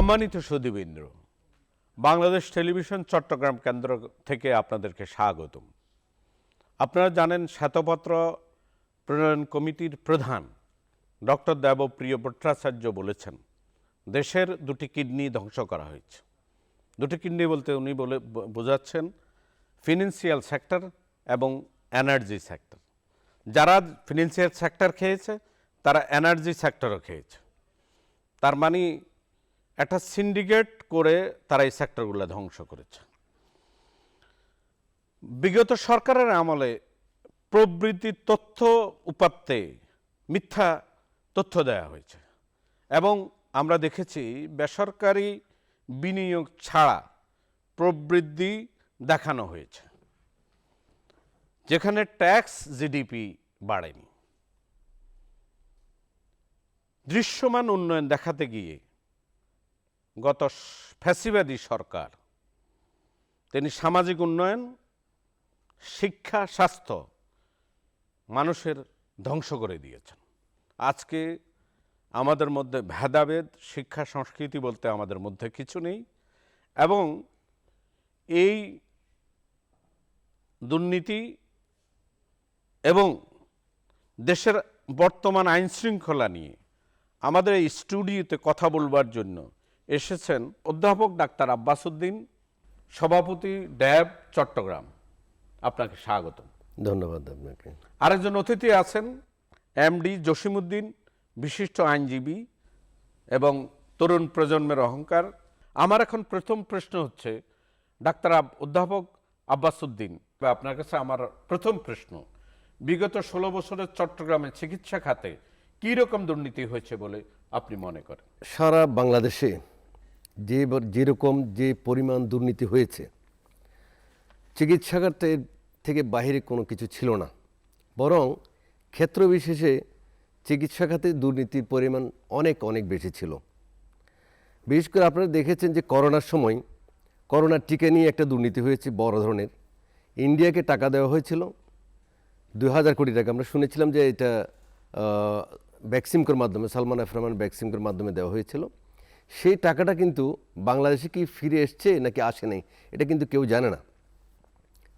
সম্মানিত সুদীবৃন্দ বাংলাদেশ টেলিভিশন চট্টগ্রাম কেন্দ্র থেকে আপনাদেরকে স্বাগতম। আপনারা জানেন শ্বেতপত্র প্রণয়ন কমিটির প্রধান ডক্টর দেবপ্রিয় ভট্টাচার্য বলেছেন, দেশের দুটি কিডনি ধ্বংস করা হয়েছে। দুটি কিডনি বলতে উনি বলে বোঝাচ্ছেন ফিনান্সিয়াল সেক্টর এবং এনার্জি সেক্টর। যারা ফিনান্সিয়াল সেক্টর খেয়েছে, তারা এনার্জি সেক্টরও খেয়েছে। তার মানে একটা সিন্ডিকেট করে তারা এই সেক্টরগুলো ধ্বংস করেছে। বিগত সরকারের আমলে প্রবৃত্তি তথ্য উপাত্তে মিথ্যা তথ্য দেওয়া হয়েছে এবং আমরা দেখেছি বেসরকারি বিনিয়োগ ছাড়া প্রবৃদ্ধি দেখানো হয়েছে, যেখানে ট্যাক্স জিডিপি বাড়েনি। দৃশ্যমান উন্নয়ন দেখাতে গিয়ে গত ফ্যাসিবাদী সরকার, তিনি সামাজিক উন্নয়ন, শিক্ষা, স্বাস্থ্য মানুষের ধ্বংস করে দিয়েছেন। আজকে আমাদের মধ্যে ভেদাভেদ, শিক্ষা, সংস্কৃতি বলতে আমাদের মধ্যে কিছু নেই এবং এই দুর্নীতি এবং দেশের বর্তমান আইন শৃঙ্খলা নিয়ে আমাদের এই স্টুডিওতে কথা বলবার জন্য এসেছেন অধ্যাপক ডাক্তার আব্বাস উদ্দিন সভাপতি ড্যাব চট্টগ্রাম। আপনাকে স্বাগতম। ধন্যবাদ আপনাকে। আরেকজন অতিথি আছেন এমডি জসিমুদ্দিন বিশিষ্ট আইনজীবী এবং তরুণ প্রজন্মের অহংকার। আমার এখন প্রথম প্রশ্ন হচ্ছে ডাক্তার অধ্যাপক আব্বাস উদ্দিন বা আপনার কাছে আমার প্রথম প্রশ্ন বিগত ষোলো বছরের চট্টগ্রামে চিকিৎসা খাতে কী রকম দুর্নীতি হয়েছে বলে আপনি মনে করেন? সারা বাংলাদেশে যে যেরকম যে পরিমাণ দুর্নীতি হয়েছে চিকিৎসাখাতে থেকে বাইরে কোনো কিছু ছিল না। বরং ক্ষেত্র বিশেষে চিকিৎসা খাতে দুর্নীতির পরিমাণ অনেক অনেক বেশি ছিল। বিশেষ করে আপনারা দেখেছেন যে করোনার সময় করোনার টিকা নিয়ে একটা দুর্নীতি হয়েছে বড় ধরনের। ইন্ডিয়াকে টাকা দেওয়া হয়েছিল। দুই হাজার কোটি টাকা। আমরা শুনেছিলাম যে এটা ভ্যাকসিমকোর মাধ্যমে, সালমান এফ রহমান ভ্যাকসিমকোর মাধ্যমে দেওয়া হয়েছিল। সেই টাকাটা কিন্তু বাংলাদেশে কি ফিরে এসছে নাকি আসে নাই, এটা কিন্তু কেউ জানে না।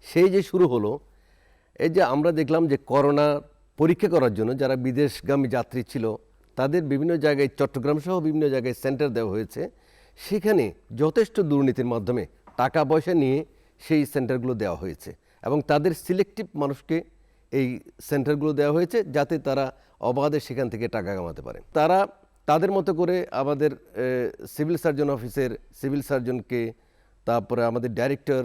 সেই যে শুরু হলো, এই যে আমরা দেখলাম যে করোনা পরীক্ষা করার জন্য যারা বিদেশগামী যাত্রী ছিল, তাদের বিভিন্ন জায়গায়, চট্টগ্রাম সহ বিভিন্ন জায়গায় সেন্টার দেওয়া হয়েছে। সেখানে যথেষ্ট দুর্নীতির মাধ্যমে টাকা পয়সা নিয়ে সেই সেন্টারগুলো দেওয়া হয়েছে এবং তাদের সিলেক্টিভ মানুষকে এই সেন্টারগুলো দেওয়া হয়েছে যাতে তারা অবাধে সেখান থেকে টাকা কামাতে পারে। তারা তাদের মতো করে আমাদের সিভিল সার্জন অফিসের সিভিল সার্জনকে তারপরে আমাদের ডাইরেক্টর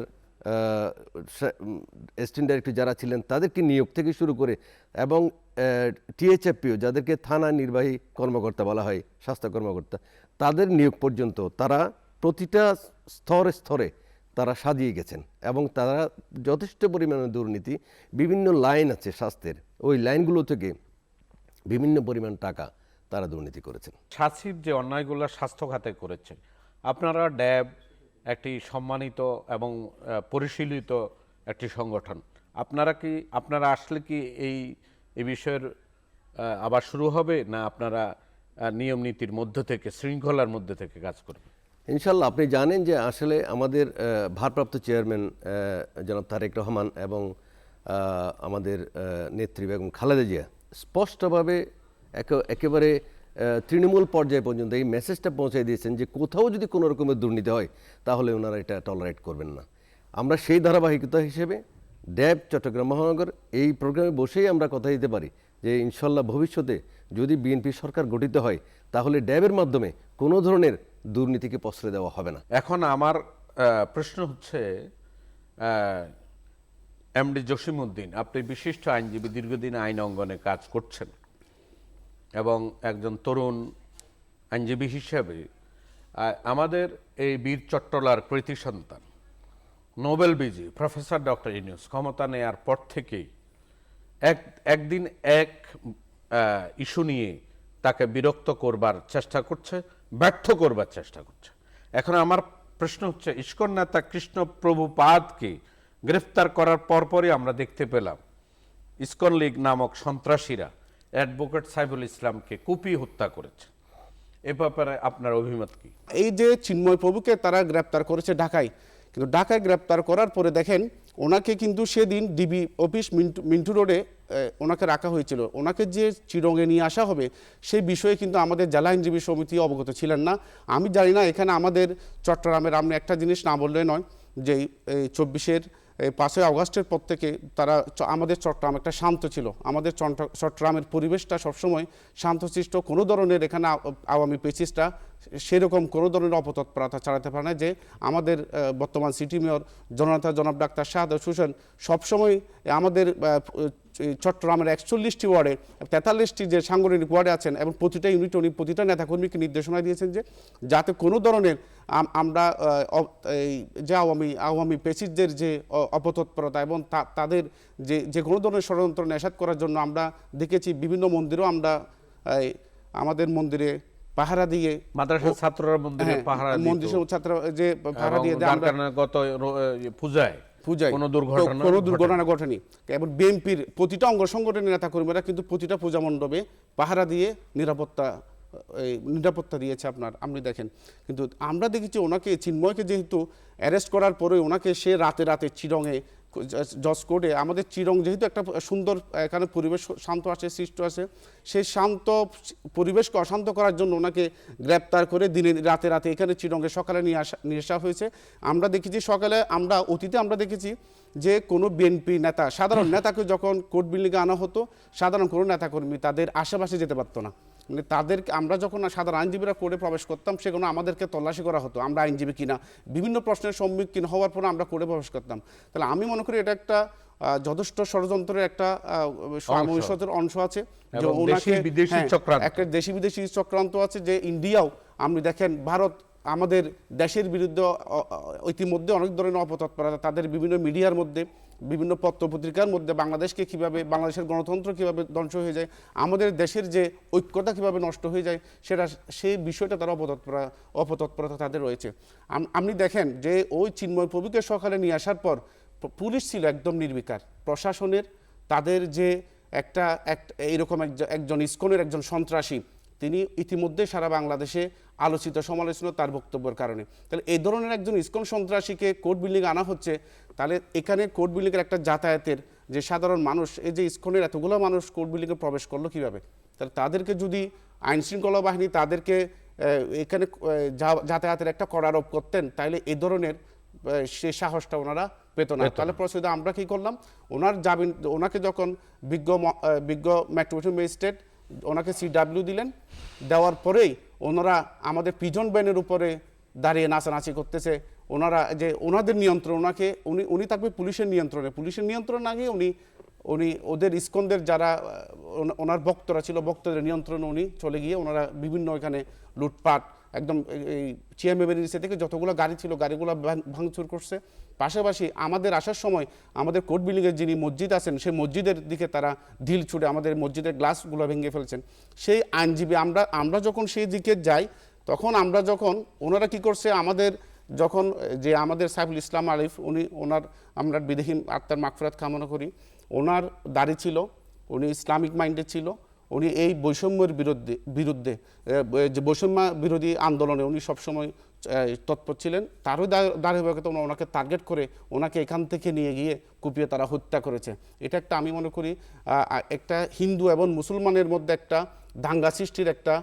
অ্যাসিস্ট্যান্ট ডাইরেক্টর যারা ছিলেন, তাদেরকে নিয়োগ থেকে শুরু করে এবং টিএইচএফপিও যাদেরকে থানা নির্বাহী কর্মকর্তা বলা হয়, স্বাস্থ্য কর্মকর্তা, তাদের নিয়োগ পর্যন্ত তারা প্রতিটা স্তরে স্তরে তারা সাজিয়ে গেছেন এবং তারা যথেষ্ট পরিমাণে দুর্নীতি, বিভিন্ন লাইন আছে স্বাস্থ্যের, ওই লাইনগুলো থেকে বিভিন্ন পরিমাণ টাকা তারা দুর্নীতি করেছেন। সাচিব যে অন্যায়গুলো স্বাস্থ্য খাতে করেছে আপনারা ড্যাব একটি সম্মানিত এবং পরিশীলিত একটি সংগঠন। আপনারা কি আপনারা আসলে কি এই এই বিষয়ের আবার শুরু হবে না আপনারা নিয়ম নীতির মধ্য থেকে শৃঙ্খলার মধ্যে থেকে কাজ করবেন? ইনশাল্লাহ আপনি জানেন যে আসলে আমাদের ভারপ্রাপ্ত চেয়ারম্যান জনাব তারেক রহমান এবং আমাদের নেত্রী বেগম খালেদা জিয়া স্পষ্টভাবে একেবারে তৃণমূল পর্যায়ে পর্যন্ত এই মেসেজটা পৌঁছে দিয়েছেন যে কোথাও যদি কোনো রকমের দুর্নীতি হয়, তাহলে ওনারা এটা টলারেট করবেন না। আমরা সেই ধারাবাহিকতা হিসেবে ড্যাব চট্টগ্রাম মহানগর এই প্রোগ্রামে বসেই আমরা কথা দিতে পারি যে ইনশাল্লাহ ভবিষ্যতে যদি বিএনপি সরকার গঠিত হয়, তাহলে ড্যাবের মাধ্যমে কোনো ধরনের দুর্নীতিকে প্রশ্রয় দেওয়া হবে না। এখন আমার প্রশ্ন হচ্ছে এমডি জসিমউদ্দিন, আপনি বিশিষ্ট আইনজীবী, দীর্ঘদিন আইন অঙ্গনে কাজ করছেন। এবং একজন তরুণ আইনজীবী হিসেবে আমাদের এই বীর চট্টলার কৃতি সন্তান, নোবেল বিজি প্রফেসর ডক্টর ইউনুস ক্ষমতা নেয়ার পর থেকেই এক, একদিন এক ইস্যু নিয়ে তাকে বিরক্ত করবার চেষ্টা করছে, ব্যর্থ করবার চেষ্টা করছে। এখন আমার প্রশ্ন হচ্ছে ইস্কন নেতা কৃষ্ণ প্রভুপাদকে গ্রেফতার করার পরপরই আমরা দেখতে পেলাম, ইস্কন লীগ নামক সন্ত্রাসীরা অ্যাডভোকেট সাইফুল ইসলামকে কুপিয়ে হত্যা করেছে। এ ব্যাপারে আপনার অভিমত কি? এই যে চিন্ময় প্রভুকে তারা গ্রেপ্তার করেছে ঢাকায়, কিন্তু ঢাকায় গ্রেপ্তার করার পরে দেখেন, ওনাকে কিন্তু সেদিন ডিবি অফিস মিন্টু মিন্টু রোডে ওনাকে রাখা হয়েছিল। ওনাকে যে চিরঙ্গে নিয়ে আসা হবে, সেই বিষয়ে কিন্তু আমাদের জেলা আইনজীবী সমিতি অবগত ছিলেন না। আমি জানি না, এখানে আমাদের চট্টগ্রামের, আপনি একটা জিনিস না বললে নয়, যে এই চব্বিশের পাঁচই আগস্টের পর থেকে তারা আমাদের চট্টগ্রাম একটা শান্ত ছিল। আমাদের চট্ট- চট্টগ্রামের পরিবেশটা সবসময় শান্তশিষ্ট। কোনো ধরনের এখানে আওয়ামী পেচিসটা সেরকম কোনো ধরনের অপতৎপরতা চালাতে পারে না যে আমাদের বর্তমান সিটি মেয়র জনতা জনাব ডাক্তার শাহাদ হোসেন সবসময় আমাদের চট্টগ্রামের একচল্লিশটি ওয়ার্ডে তেতাল্লিশটি যে সাংগঠনিক ওয়ার্ডে আছেন এবং প্রতিটা ইউনিট উনি প্রতিটা নেতাকর্মীকে নির্দেশনা দিয়েছেন যে যাতে কোনো ধরনের আমরা এই যে আওয়ামী আওয়ামী পেসিসদের যে অপতৎপরতা এবং তাদের যে যে কোনো ধরনের ষড়যন্ত্র নেশাদ করার জন্য আমরা দেখেছি বিভিন্ন মন্দিরেও আমরা আমাদের মন্দিরে পাহারা দিয়ে মাদ্রাসার ছাত্ররা মন্দিরে হ্যাঁ, পাহারা মন্দির ছাত্র যে পাহারা দিয়ে আমরা গত পূজায় পূজায়। কোনো দুর্ঘটনা কোনো দুর্ঘটনা ঘটেনি। এবং বিএনপির প্রতিটা অঙ্গ সংগঠনের নেতা কর্মীরা কিন্তু প্রতিটা পূজা মণ্ডপে পাহারা দিয়ে নিরাপত্তা এই নিরাপত্তা দিয়েছে আপনার। আপনি দেখেন কিন্তু আমরা দেখেছি ওনাকে চিন্ময়কে যেহেতু অ্যারেস্ট করার পরে ওনাকে সে রাতে রাতে চিরঙে জজ কোর্টে আমাদের চিরং যেহেতু একটা সুন্দর এখানে পরিবেশ শান্ত আছে সৃষ্ট আছে সেই শান্ত পরিবেশকে অশান্ত করার জন্য ওনাকে গ্রেপ্তার করে দিনে রাতে রাতে এখানে চিরঙ্গে সকালে নিয়ে আসা নিয়ে আসা হয়েছে। আমরা দেখেছি সকালে আমরা অতীতে আমরা দেখেছি যে কোনো বিএনপি নেতা সাধারণ নেতাকে যখন কোর্ট বিল্ডিংয়ে আনা হতো সাধারণ কোনো নেতাকর্মী তাদের আশেপাশে যেতে পারতো না। মানে তাদের আমরা যখন সাধারণ আইনজীবীরা কোর্টে প্রবেশ করতাম সেগুলো আমাদেরকে তল্লাশি করা হতো আমরা আইনজীবী কিনা বিভিন্ন প্রশ্নের সম্মুখীন হওয়ার পরে আমরা কোর্টে প্রবেশ করতাম তাহলে আমি মনে করি এটা একটা যথেষ্ট ষড়যন্ত্রের একটা সামঞ্জস্যতার অংশ আছে হ্যাঁ। একটা দেশি বিদেশি চক্রান্ত আছে যে ইন্ডিয়াও আপনি দেখেন ভারত আমাদের দেশের বিরুদ্ধে ইতিমধ্যে অনেক ধরনের অপতৎপরতা তাদের বিভিন্ন মিডিয়ার মধ্যে বিভিন্ন পত্র পত্রিকার মধ্যে বাংলাদেশকে কীভাবে, বাংলাদেশের গণতন্ত্র কীভাবে ধ্বংস হয়ে যায়, আমাদের দেশের যে ঐক্যতা কীভাবে নষ্ট হয়ে যায়, সেটা, সেই বিষয়টা তারা অপতৎপরা, অপতৎপরতা তাদের রয়েছে। আপনি দেখেন যে ওই চিন্ময় প্রভুকে সকালে নিয়ে আসার পর পুলিশ ছিল একদম নির্বিকার। প্রশাসনের, তাদের যে একটা, এক- এইরকম একজ- একজন ইস্কনের একজন সন্ত্রাসী তিনি ইতিমধ্যে সারা বাংলাদেশে আলোচিত সমালোচনা তার বক্তব্যের কারণে। তাহলে এই ধরনের একজন ইস্কন সন্ত্রাসীকে কোর্ট বিল্ডিং আনা হচ্ছে তাহলে এখানে কোর্ট বিল্ডিংয়ের একটা যাতায়াতের যে সাধারণ মানুষ এই যে ইস্কনের এতগুলো মানুষ কোর্ট বিল্ডিংয়ে প্রবেশ করল কীভাবে? তাহলে তাদেরকে যদি আইন শৃঙ্খলা বাহিনী তাদেরকে এখানে যাতায়াতের একটা করারোপ করতেন তাহলে এই ধরনের সে সাহসটা ওনারা পেত না। তাহলে প্রসিদ্ধ আমরা কি করলাম? ওনার জামিন ওনাকে যখন বিজ্ঞ বিজ্ঞ মেট্রোপলিটন ম্যাজিস্ট্রেট ওনাকে সিডাব্লিউ দিলেন। দেওয়ার পরেই ওনারা আমাদের পিজন ব্যানের উপরে দাঁড়িয়ে নাচানাচি করতেছে। ওনারা যে ওনাদের নিয়ন্ত্রণ, ওনাকে উনি উনি থাকবে পুলিশের নিয়ন্ত্রণে। পুলিশের নিয়ন্ত্রণ না গিয়ে উনি উনি ওদের ইস্কনদের যারা ওনার ভক্তরা ছিল, ভক্তদের নিয়ন্ত্রণে উনি চলে গিয়ে ওনারা বিভিন্ন এখানে লুটপাট একদম এই- চেয়ারম্যানের নিচে থেকে যতগুলো গাড়ি ছিল, গাড়িগুলো ভাঙ- ভাঙচুর করছে। পাশাপাশি আমাদের আসার সময় আমাদের কোর্ট বিল্ডিংয়ের যিনি মসজিদ আছেন, সেই মসজিদের দিকে তারা ঢিল ছুটে আমাদের মসজিদের গ্লাসগুলো ভেঙে ফেলছেন। সেই আইনজীবী আমরা আমরা যখন সেই দিকে যাই, তখন আমরা যখন ওনারা কি করছে, আমাদের যখন যে আমাদের সাইফুল ইসলাম আরিফ উনি, ওনার আমরা বিদেহীন আত্মার মাগফিরাত কামনা করি, ওনার দাড়ি ছিল, উনি ইসলামিক মাইন্ডে ছিল উনি এই বৈষম্যের বিরুদ্ধে বিরুদ্ধে যে বৈষম্য বিরোধী আন্দোলনে উনি সবসময় তৎপর ছিলেন। তারও ধারাবাহিকতা ওনা- ওনাকে টার্গেট করে, ওনাকে এখান থেকে নিয়ে গিয়ে কুপিয়ে তারা হত্যা করেছে। এটা একটা আমি মনে করি একটা হিন্দু এবং মুসলমানের মধ্যে একটা দাঙ্গা সৃষ্টির একটা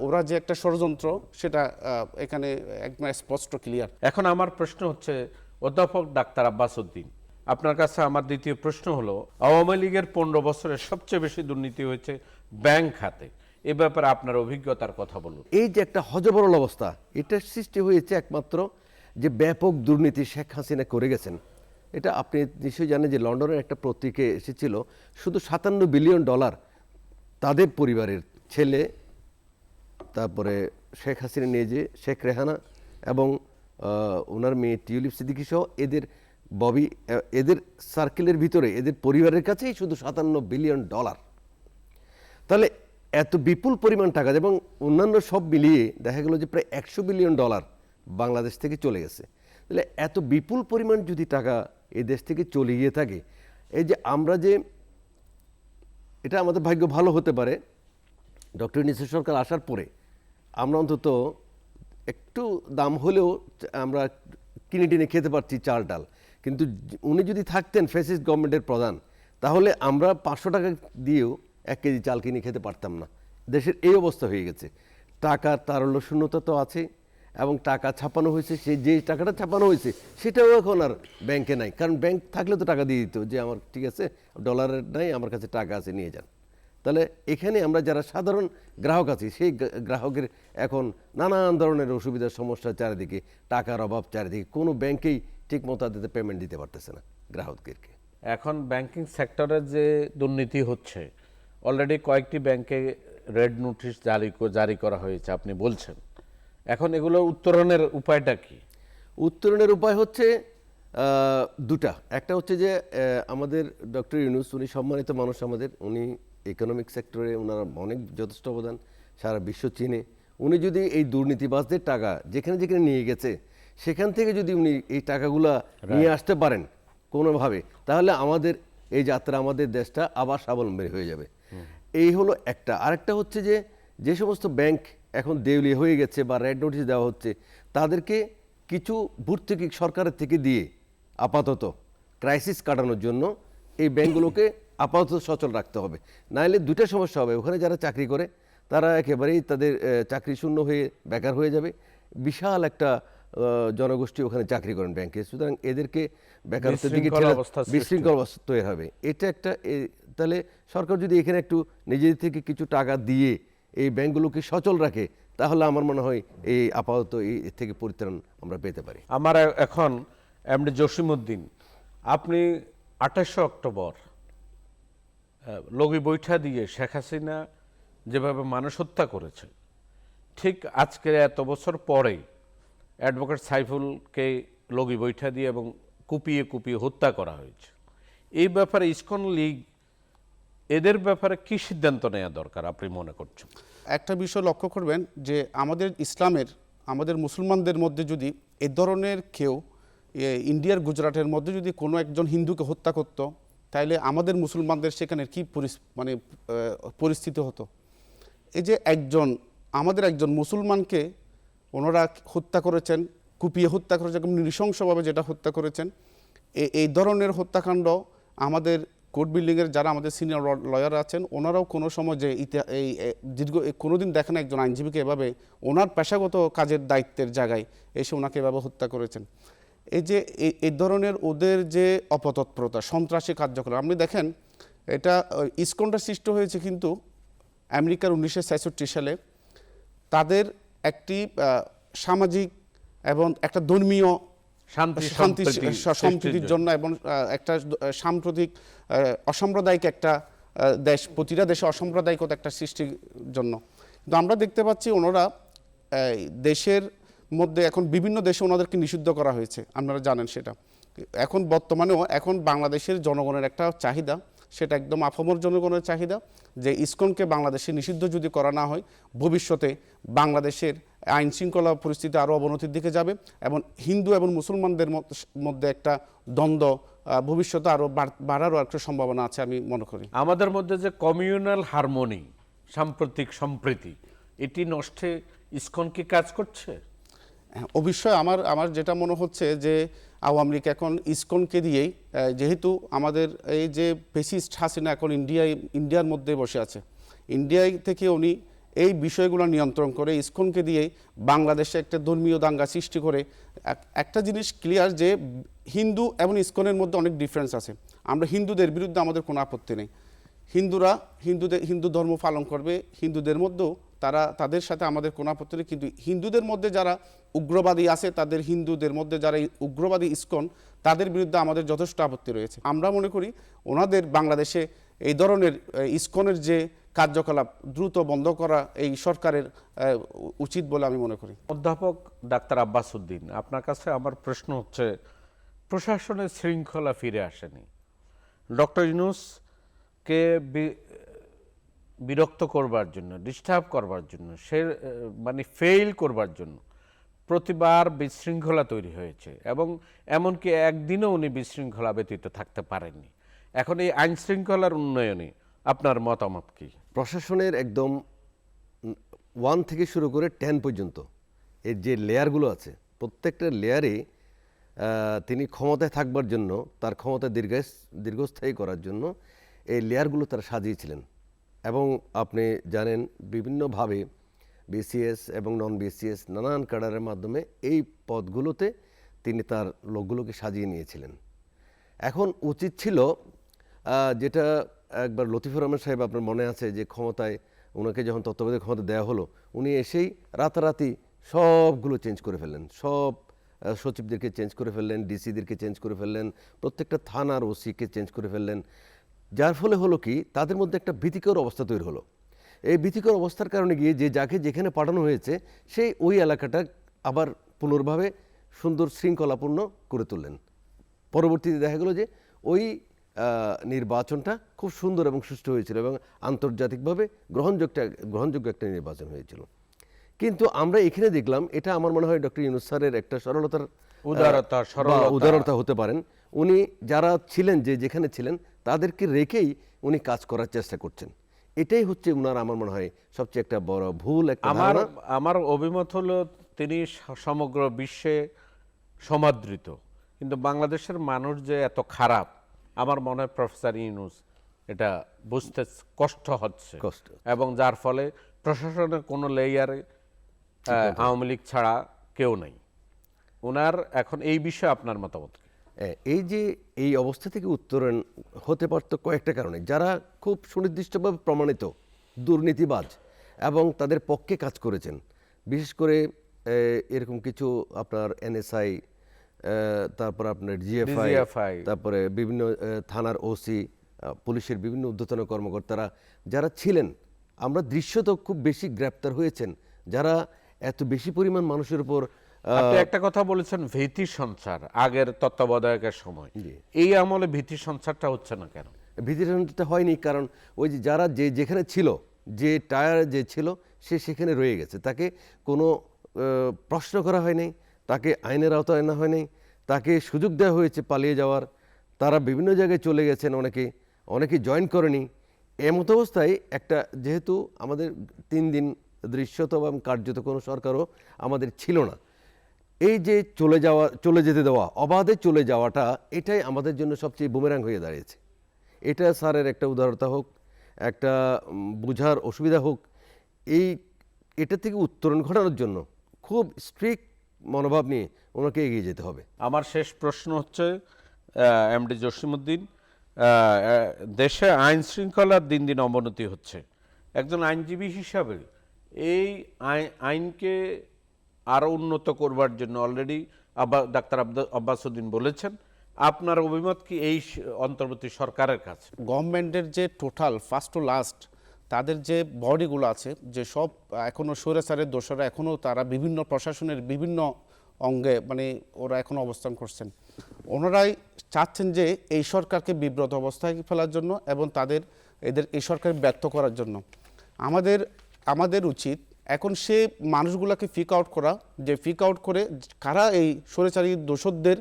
ওরা যে একটা ষড়যন্ত্র, সেটা এখানে একদম স্পষ্ট ক্লিয়ার এখন আমার প্রশ্ন হচ্ছে, অধ্যাপক ডাক্তার আব্বাস উদ্দিন আপনার কাছে আমার দ্বিতীয় প্রশ্ন হলো, আওয়ামী লীগের পনেরো বছরে সবচেয়ে বেশি দুর্নীতি হয়েছে ব্যাংক খাতে। এ ব্যাপারে আপনার অভিজ্ঞতার কথা বলুন। এই যে একটা হজবরল অবস্থা, এটা সৃষ্টি হয়েছে একমাত্র যে ব্যাপক দুর্নীতি শেখ হাসিনা করে গেছেন। এটা আপনি নিশ্চয়ই জানেন যে লন্ডনের একটা পত্রিকে এসেছিল, শুধু সাতান্ন বিলিয়ন ডলার তাদের পরিবারের ছেলে, তারপরে শেখ হাসিনা নিয়ে যে শেখ রেহানা এবং ওনার মেয়ে টিউলিপ সিদ্দিকি সহ এদের ববি এদের সার্কেলের ভিতরে, এদের পরিবারের কাছেই শুধু সাতান্ন বিলিয়ন ডলার তাহলে এত বিপুল পরিমাণ টাকা এবং অন্যান্য সব মিলিয়ে দেখা গেল যে প্রায় একশো বিলিয়ন ডলার বাংলাদেশ থেকে চলে গেছে। তাহলে এত বিপুল পরিমাণ যদি টাকা এই দেশ থেকে চলে গিয়ে থাকে, এই যে আমরা যে, এটা আমাদের ভাগ্য ভালো হতে পারে, ডক্টর নিশা সরকার আসার পরে আমরা অন্তত একটু দাম হলেও আমরা কিনে টিনে খেতে পারছি চাল ডাল। কিন্তু উনি যদি থাকতেন ফেসিস গভর্নমেন্টের প্রধান, তাহলে আমরা পাঁচশো টাকা দিয়েও এক কেজি চাল কিনে খেতে পারতাম না। দেশের এই অবস্থা হয়ে গেছে। টাকার তারল্য শূন্যতা তো আছে এবং টাকা ছাপানো হয়েছে সেই যে টাকাটা ছাপানো হয়েছে, সেটাও এখন আর ব্যাংকে নাই। কারণ ব্যাংক থাকলে তো টাকা দিয়ে দিত যে আমার ঠিক আছে ডলারের নাই, আমার কাছে টাকা আছে, নিয়ে যান। তাহলে এখানে আমরা যারা সাধারণ গ্রাহক আছি, সেই গ্রাহকের এখন নানান ধরনের অসুবিধার সমস্যা চারিদিকে, টাকার অভাব চারিদিকে। কোনো ব্যাংকেই ঠিক মতো তাদের পেমেন্ট দিতে পারতেছে না গ্রাহকদেরকে। এখন ব্যাংকিং সেক্টরে যে দুর্নীতি হচ্ছে অলরেডি কয়েকটি ব্যাংকে রেড নোটিশ জারি জারি করা হয়েছে আপনি বলছেন। এখন এগুলো উত্তরণের উপায়টা কি? উত্তরণের উপায় হচ্ছে দুটা। একটা হচ্ছে যে আমাদের ডক্টর ইউনুস উনি সম্মানিত মানুষ আমাদের উনি ইকোনমিক সেক্টরে ওনার অনেক যথেষ্ট অবদান সারা বিশ্ব চিনে। উনি যদি এই দুর্নীতিবাজদের টাকা যেখানে যেখানে নিয়ে গেছে সেখান থেকে যদি উনি এই টাকাগুলা নিয়ে আসতে পারেন কোনোভাবে তাহলে আমাদের এই যাত্রা আমাদের দেশটা আবার স্বাবলম্বী হয়ে যাবে। এই হলো একটা। আরেকটা হচ্ছে যে যে সমস্ত ব্যাংক এখন দেউলিয়া হয়ে গেছে বা রেড নোটিশ দেওয়া হচ্ছে তাদেরকে কিছু ভর্তুকি সরকারের থেকে দিয়ে আপাতত ক্রাইসিস কাটানোর জন্য এই ব্যাংকগুলোকে আপাতত সচল রাখতে হবে। নাহলে দুটো সমস্যা হবে। ওখানে যারা চাকরি করে তারা একেবারেই তাদের চাকরি শূন্য হয়ে বেকার হয়ে যাবে। বিশাল একটা জনগোষ্ঠী ওখানে চাকরি করেন ব্যাংকে। সুতরাং এদেরকে বেকারত্বের দিকে বিশৃঙ্খলা অবস্থা তৈরি হবে। এটা একটা তাহলে সরকার যদি এখানে একটু নিজেদের থেকে কিছু টাকা দিয়ে এই ব্যাংকগুলোকে সচল রাখে তাহলে আমার মনে হয় এই আপাতত এই থেকে পরিত্রাণ আমরা পেতে পারি। আমার এখন এমডি জসিমউদ্দিন আপনি আঠাশে অক্টোবর লগি বৈঠা দিয়ে শেখ হাসিনা যেভাবে মানুষ হত্যা করেছে ঠিক আজকে এত বছর পরে অ্যাডভোকেট সাইফুলকে লগি বৈঠা দিয়ে এবং কুপিয়ে কুপিয়ে হত্যা করা হয়েছে। এই ব্যাপারে ইসকন লীগ এদের ব্যাপারে কি সিদ্ধান্ত নেওয়া দরকার আপনি মনে করছেন? একটা বিষয় লক্ষ্য করবেন যে আমাদের ইসলামের, আমাদের মুসলমানদের মধ্যে যদি এ ধরনের কেউ ইন্ডিয়ার গুজরাটের মধ্যে যদি কোনো একজন হিন্দুকে হত্যা করতো তাহলে আমাদের মুসলমানদের সেখানে কি মানে পরিস্থিতি হতো? এই যে একজন, আমাদের একজন মুসলমানকে ওনারা হত্যা করেছেন, কুপিয়ে হত্যা করেছেন এবং নৃশংসভাবে যেটা হত্যা করেছেন এই ধরনের হত্যাকাণ্ড আমাদের কোর্ট বিল্ডিংয়ের যারা আমাদের সিনিয়র লয়ার আছেন, ওনারাও কোনো সময় যে এই দীর্ঘ কোনোদিন দেখেন একজন আইনজীবীকে এভাবে, ওনার পেশাগত কাজের দায়িত্বের জায়গায় এসে ওনাকে এভাবে হত্যা করেছেন। এই যে এই- ধরনের ওদের যে অপতৎপরতা, সন্ত্রাসী কার্যকলাপ, আপনি দেখেন, এটা ইসকনটা সৃষ্টি হয়েছে কিন্তু আমেরিকার উনিশশো ছেষট্টি সালে, তাদের একটি সামাজিক এবং একটা ধর্মীয় শান্তি সম্প্রীতির জন্য। এবং একটা সাম্প্রতিক অসাম্প্রদায়িক একটা দেশ প্রতিটা দেশে অসাম্প্রদায়িকতা একটা সৃষ্টির জন্য। কিন্তু আমরা দেখতে পাচ্ছি ওনারা দেশের মধ্যে এখন বিভিন্ন দেশে ওনাদেরকে নিষিদ্ধ করা হয়েছে আপনারা জানেন সেটা। এখন বর্তমানেও এখন বাংলাদেশের জনগণের একটা চাহিদা সেটা একদম আফমর জনগণের চাহিদা যে ইসকনকে বাংলাদেশে নিষিদ্ধ যদি করা না হয় ভবিষ্যতে বাংলাদেশের আইন শৃঙ্খলা পরিস্থিতি আরও অবনতির দিকে যাবে এবং হিন্দু এবং মুসলমানদের মধ্যে একটা দ্বন্দ্ব ভবিষ্যতে আরও বাড়ারও একটা সম্ভাবনা আছে আমি মনে করি। আমাদের মধ্যে যে কমিউনাল হারমোনি সাম্প্রতিক সম্প্রীতি এটি নষ্টে ইসকন কি কাজ করছে? হ্যাঁ, অবশ্যই আমার আমার যেটা মনে হচ্ছে যে আওয়ামী লীগ এখন ইসকনকে দিয়েই যেহেতু আমাদের এই যে ফেসিস্ট হাসিনা এখন ইন্ডিয়ায়, ইন্ডিয়ার মধ্যে বসে আছে, ইন্ডিয়ায় থেকে উনি এই বিষয়গুলো নিয়ন্ত্রণ করে ইসকনকে দিয়েই বাংলাদেশে একটা ধর্মীয় দাঙ্গা সৃষ্টি করে, এক- একটা জিনিস ক্লিয়ার যে হিন্দু এবং ইসকনের মধ্যে অনেক ডিফারেন্স আছে। আমরা হিন্দুদের বিরুদ্ধে আমাদের কোনো আপত্তি নেই। হিন্দুরা হিন্দুদের, হিন্দু ধর্ম পালন করবে, হিন্দুদের মধ্যেও তারা তাদের সাথে আমাদের কোনো আপত্তি নেই কিন্তু হিন্দুদের মধ্যে যারা উগ্রবাদী আছে, তাদের হিন্দুদের মধ্যে যারা উগ্রবাদী ইস্কন, তাদের বিরুদ্ধে আমাদের যথেষ্ট আপত্তি রয়েছে। আমরা মনে করি ওনাদের বাংলাদেশে এই ধরনের ইস্কনের যে কার্যকলাপ দ্রুত বন্ধ করা এই সরকারের উচিত বলে আমি মনে করি। অধ্যাপক ডাক্তার আব্বাস উদ্দিন, আপনার কাছে আমার প্রশ্ন হচ্ছে, প্রশাসনের শৃঙ্খলা ফিরে আসেনি। ডক্টর ইউনুসকে বিরক্ত করবার জন্য ডিস্টার্ব করবার জন্য, সে মানে ফেইল করবার জন্য প্রতিবার বিশৃঙ্খলা তৈরি হয়েছে এবং এমনকি একদিনও উনি বিশৃঙ্খলা ব্যতীত থাকতে পারেননি। এখন এই আইন শৃঙ্খলার উন্নয়নে আপনার মতামত কি? প্রশাসনের একদম ওয়ান থেকে শুরু করে টেন পর্যন্ত এর যে লেয়ারগুলো আছে, প্রত্যেকটা লেয়ারে তিনি ক্ষমতায় থাকবার জন্য, তার ক্ষমতা দীর্ঘ দীর্ঘস্থায়ী করার জন্য এই লেয়ারগুলো তারা সাজিয়েছিলেন। এবং আপনি জানেন বিভিন্নভাবে বিসিএস এবং নন বিসিএস নানান ক্যাডারের মাধ্যমে এই পদগুলোতে তিনি তার লোকগুলোকে সাজিয়ে নিয়েছিলেন। এখন উচিত ছিল যেটা একবার লতিফুর রহমান সাহেব আপনার মনে আছে যে ক্ষমতায় ওনাকে যখন তত্ত্বাবধায়ক ক্ষমতা দেওয়া হলো, উনি এসেই রাতারাতি সবগুলো চেঞ্জ করে ফেললেন। সব সচিবদেরকে চেঞ্জ করে ফেললেন ডিসিদেরকে চেঞ্জ করে ফেললেন, প্রত্যেকটা থানার ওসিকে চেঞ্জ করে ফেললেন। যার ফলে হলো কি, তাদের মধ্যে একটা ভীতিকর অবস্থা তৈরি হলো। এই ভীতিকর অবস্থার কারণে গিয়ে যে যাকে যেখানে পাঠানো হয়েছে, সেই ওই এলাকাটা আবার পুনর্ভাবে সুন্দর শৃঙ্খলাপূর্ণ করে তুললেন। পরবর্তীতে দেখা গেল যে ওই নির্বাচনটা খুব সুন্দর এবং সুষ্ঠু হয়েছিল এবং আন্তর্জাতিকভাবে গ্রহণযোগ্য গ্রহণযোগ্য একটা নির্বাচন হয়েছিল। কিন্তু আমরা এখানে দেখলাম, এটা আমার মনে হয় ডক্টর ইউনুস স্যারের একটা সরলতার উদারতা, উদারতা হতে পারেন। উনি যারা ছিলেন যে যেখানে ছিলেন তাদেরকে রেখেই উনি কাজ করার চেষ্টা করছেন। এটাই হচ্ছে উনার আমার মনে হয় সবচেয়ে একটা বড় ভুল একটা আমার আমার অভিমত হলো তিনি সমগ্র বিশ্বে সমাদৃত। কিন্তু বাংলাদেশের মানুষ যে এত খারাপ আমার মনে হয় প্রফেসর ইউনুস এটা বুঝতে কষ্ট হচ্ছে। কষ্ট। এবং যার ফলে প্রশাসনের কোনো লেয়ারে আওয়ামী লীগ ছাড়া কেউ নেই। ওনার এখন এই বিষয়ে আপনার মতামত এই যে এই অবস্থা থেকে উত্তরণ হতে পারত কয়েকটা কারণে। যারা খুব সুনির্দিষ্টভাবে প্রমাণিত দুর্নীতিবাজ এবং তাদের পক্ষে কাজ করেছেন বিশেষ করে এরকম কিছু আপনার এনএসআই তারপর আপনার জিএফআই তারপরে বিভিন্ন থানার ওসি পুলিশের বিভিন্ন ঊর্ধ্বতন কর্মকর্তারা যারা ছিলেন আমরা দৃশ্যত খুব বেশি গ্রেপ্তার হয়েছেন। যারা এত বেশি পরিমাণ মানুষের উপর আপনি একটা কথা বলেছেন ভীতি সঞ্চার আগের তত্ত্বাবধায়কের সময়। এই আমলে ভীতি সঞ্চারটা হচ্ছে না কেন? ভীতিটা হয়নি কারণ ওই যে যারা যে যেখানে ছিল যে টায়ার যে ছিল সে সেখানে রয়ে গেছে। তাকে কোনো প্রশ্ন করা হয়নি তাকে আইনের আওতায় আনা হয়নি তাকে সুযোগ দেওয়া হয়েছে পালিয়ে যাওয়ার। তারা বিভিন্ন জায়গায় চলে গেছেন অনেকে অনেকে জয়েন করেনি। এমত অবস্থায় একটা যেহেতু আমাদের তিন দিন দৃশ্যত এবং কার্যত কোনো সরকারও আমাদের ছিল না এই যে চলে যাওয়া চলে যেতে দেওয়া অবাধে চলে যাওয়াটা এটাই আমাদের জন্য সবচেয়ে বুমেরাং হয়ে দাঁড়িয়েছে। এটা স্যারের একটা উদারতা হোক একটা বোঝার অসুবিধা হোক এই এটা থেকে উত্তরণ ঘটানোর জন্য খুব স্ট্রিক্ট মনোভাব নিয়ে ওনাকে এগিয়ে যেতে হবে। আমার শেষ প্রশ্ন হচ্ছে এমডি জসিমুদ্দিন আহ, আহ, দেশে আইন শৃঙ্খলার দিন দিন অবনতি হচ্ছে। একজন আইনজীবী হিসাবে এই আই- আইনকে আরও উন্নত করবার জন্য অলরেডি আব্বা ডাক্তার আব্বাসুদ্দিন বলেছেন। আপনার অভিমত কি এই অন্তর্বর্তী সরকারের কাছে? গভর্নমেন্টের যে টোটাল ফার্স্ট টু লাস্ট তাদের যে বডিগুলো আছে, যে সব এখনও স্বৈরাচারের দোষরা এখনও তারা বিভিন্ন প্রশাসনের বিভিন্ন অঙ্গে মানে ওরা এখনও অবস্থান করছেন। ওনারাই চাচ্ছেন যে এই সরকারকে বিব্রত অবস্থায় ফেলার জন্য এবং তাদের, এদের এই সরকার ব্যর্থ করার জন্য। আমাদের আমাদের উচিত এখন সে মানুষগুলোকে ফিক আউট করা, যে ফিক আউট করে কারা এই সরেচারি দোষদের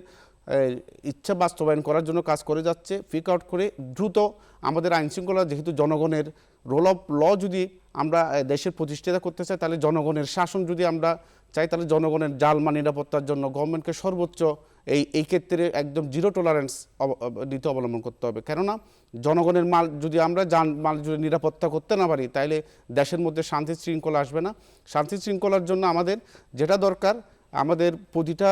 ইচ্ছা বাস্তবায়ন করার জন্য কাজ করে যাচ্ছে ফিক আউট করে দ্রুত আমাদের আইনশৃঙ্খলা যেহেতু জনগণের রোল অফ ল যদি আমরা দেশের প্রতিষ্ঠিতা করতে চাই, তাহলে জনগণের শাসন যদি আমরা চাই, তাহলে জনগণের জালমা নিরাপত্তার জন্য গভর্নমেন্টকে সর্বোচ্চ এই এই ক্ষেত্রে একদম জিরো টলারেন্স নীতি অবলম্বন করতে হবে। কেননা, জনগণের মাল যদি আমরা যান মাল যদি নিরাপত্তা করতে না পারি, তাহলে দেশের মধ্যে শান্তি শৃঙ্খলা আসবে না। শান্তি শৃঙ্খলার জন্য আমাদের যেটা দরকার, আমাদের প্রতিটা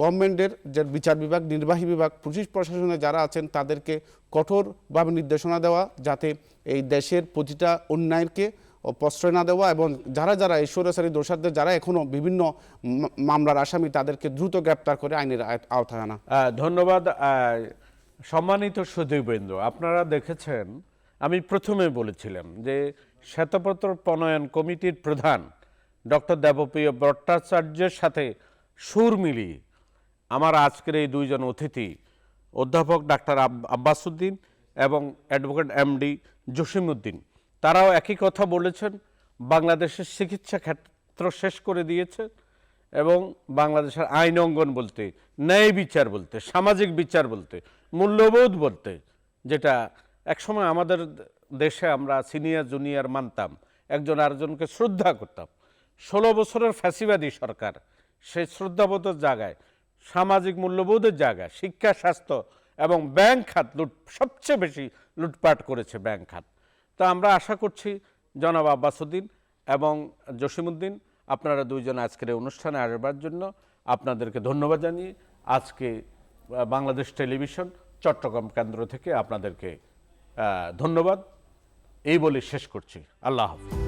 গভর্নমেন্টের যে বিচার বিভাগ, নির্বাহী বিভাগ, পুলিশ প্রশাসনে যারা আছেন, তাদেরকে কঠোরভাবে নির্দেশনা দেওয়া, যাতে এই দেশের প্রতিটা অন্যায়কে প্রশ্রয় না দেওয়া এবং যারা যারা এই দোষারদের যারা এখনও বিভিন্ন মামলার আসামি তাদেরকে দ্রুত গ্রেপ্তার করে আইনের আওতায় আনা। ধন্যবাদ সম্মানিত সুদীপেন্দ্র আপনারা দেখেছেন, আমি প্রথমে বলেছিলাম যে শ্বেতপত্র প্রণয়ন কমিটির প্রধান ডক্টর দেবপ্রিয় ভট্টাচার্যের সাথে সুর মিলিয়ে আমার আজকের এই দুইজন অতিথি, অধ্যাপক ডাক্তার আব্বাসুদ্দিন এবং অ্যাডভোকেট এমডি জসিমউদ্দিন। তারাও একই কথা বলেছেন, বাংলাদেশের চিকিৎসা ক্ষেত্র শেষ করে দিয়েছে এবং বাংলাদেশের আইন অঙ্গন বলতে, ন্যায় বিচার বলতে, সামাজিক বিচার বলতে, মূল্যবোধ বলতে, যেটা একসময় আমাদের দেশে আমরা সিনিয়র, জুনিয়র মানতাম, একজন আরেকজনকে শ্রদ্ধা করতাম। ষোলো বছরের ফ্যাসিবাদী সরকার সেই শ্রদ্ধাবোধের জায়গায়, সামাজিক মূল্যবোধের জায়গায়, শিক্ষা, স্বাস্থ্য এবং ব্যাংক খাত লুট, সবচেয়ে বেশি লুটপাট করেছে ব্যাংক খাত। তো আমরা আশা করছি জনাব আব্বাসুদ্দিন এবং জসিমুদ্দিন আপনারা দুইজন আজকের এই অনুষ্ঠানে আসবার জন্য আপনাদেরকে ধন্যবাদ জানিয়ে আজকে বাংলাদেশ টেলিভিশন চট্টগ্রাম কেন্দ্র থেকে আপনাদেরকে ধন্যবাদ। এই বলে শেষ করছি। আল্লাহ হাফিজ।